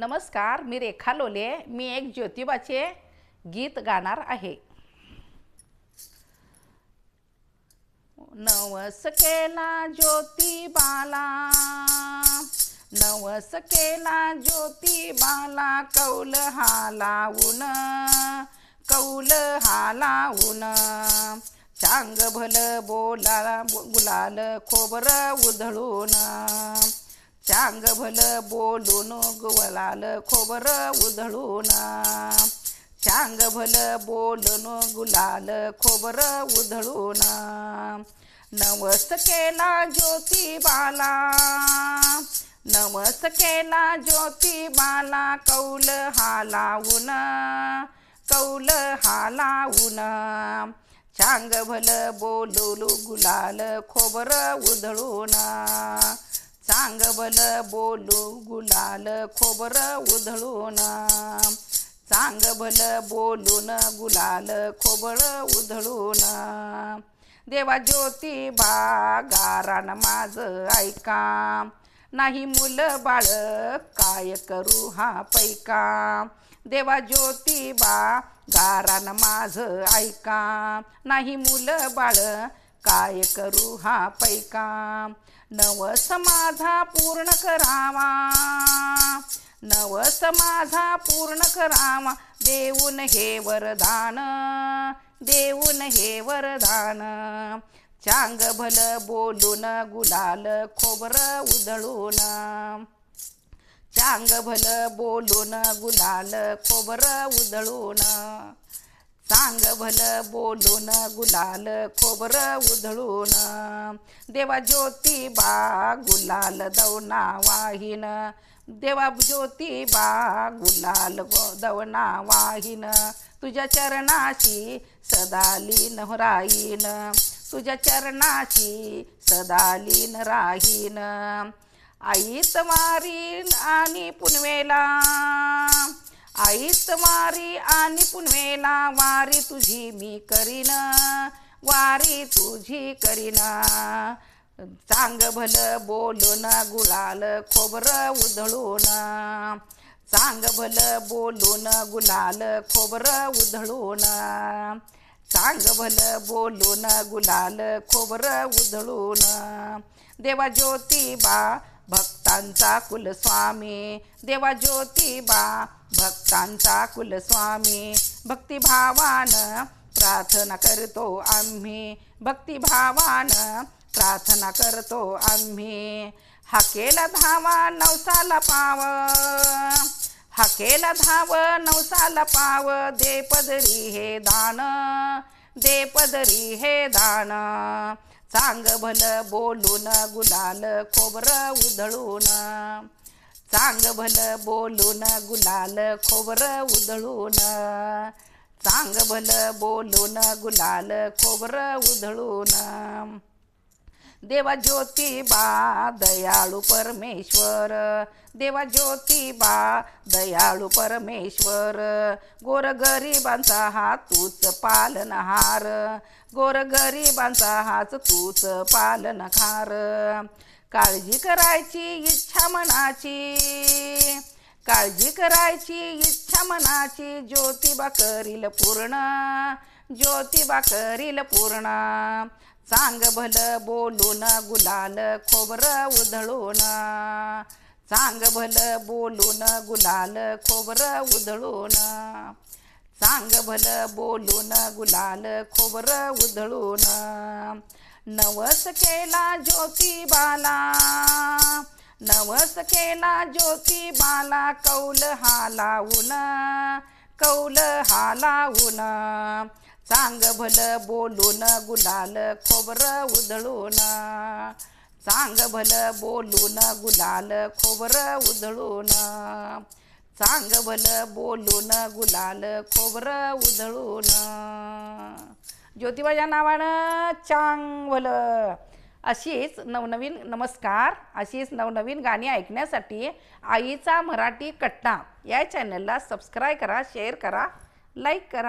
नमस्कार मी रेखा लोले. मी एक ज्योतिबाचे गीत गाणार आहे. नवस केला ज्योतिबाला नवस केला ज्योतिबाला कौल हा लावून कौल हा लावून चांग भल बोला गुलाल खोबर उधळून. चांग भल बोलून गुलाल खोबर उधळून. चांग भल बोलून गुलाल खोबर उधळून. नवस केला ज्योतिबाला नवस केला ज्योतिबाला कौल हालावून. कौल हालावून. चांग भल बोलूल गुलाल खोबर उधळून. चांगबल बोलू गुलाल खोबर उधळून. चांगबल बोलून गुलाल खोबर उधळून. देवा ज्योती गारान माझ ऐका. नाही मुलं बाळ काय करू हा पैका. देवा ज्योतिबा गारान माझ ऐका. नाही मुलं बाळ काय करू हा पैका? नवस माझा पूर्ण करावा. नवस माझा पूर्ण करावा. देऊन हे वरदान. देऊन हे वरदान. चांग भल बोलून गुलाल खोबर उधळून. चांग भल बोलून गुलाल खोबर उधळून. सांग भल बोलून गुलाल खोबर उधळून. देवा ज्योतिबा गुलाल दवना वाहिन. देवा ज्योतिबा गुलाल गो- दवना वाहीन. तुझ्या चरणाशी सदालीन राहीन. तुझ्या चरणाशी सदालीन राहीन. आईत मारीन आणि पुनवेला. आईत वारी आणि पुनवेला वारी तुझी मी करीन वारी तुझी करीन. चांग भल बोलून गुलाल खोबर उधळून. चांग भल बोलून गुलाल खोबर उधळून. चांग भल बोलून गुलाल खोबर उधळून. देवा ज्योतिबा भक्तांचा कुलस्वामी देवा ज्योतिबा भक्तांचा कुलस्वामी भक्तिभावान प्रार्थना करतो आम्ही भक्तिभावान प्रार्थना करतो आम्ही. हाकेला धावा नवसाला पाव हाकेला धाव नवसाला पाव दे पदरी हे दान दे पदरी हे दान. चांग भल बोलून गुलाल खोबर उधळून. चांग भल बोलून गुलाल खोबर उधळून. चांग भल बोलून गुलाल खोबर उधळून. देवा ज्योतिबा दयाळू परमेश्वर. देवा ज्योतिबा दयाळू परमेश्वर. गोरगरिबांचा हात तूच पालनहार गोरगरिबांचा हात तूच पालनहार काळजी करायची इच्छा मनाची. काळजी करायची इच्छा मनाची. ज्योतिबा करील पूर्ण. ज्योतिबा करील पूर्ण. चांग भल बोलून गुलाल खोबर उधळून. चांग भल बोलून गुलाल खोबर उधळून. चांग भल बोलून गुलाल खोबर उधळून. नवस केला ज्योतिबाला नवस केला ज्योतिबाला कौल हा लावून कौल हा लावून चांग भल बोलून गुलाल खोबर उधळून. चांग भल बोलून गुलाल खोबर उधळून. चांग भल बोलून गुलाल खोबर उधळून. ज्योतिबाच्या नावानं चांग भलं अशीच नवनवीन नमस्कार अशीच नवनवीन गाणी ऐकण्यासाठी आईचा मराठी कट्टा या चॅनलला सबस्क्राईब करा शेअर करा लाईक करा.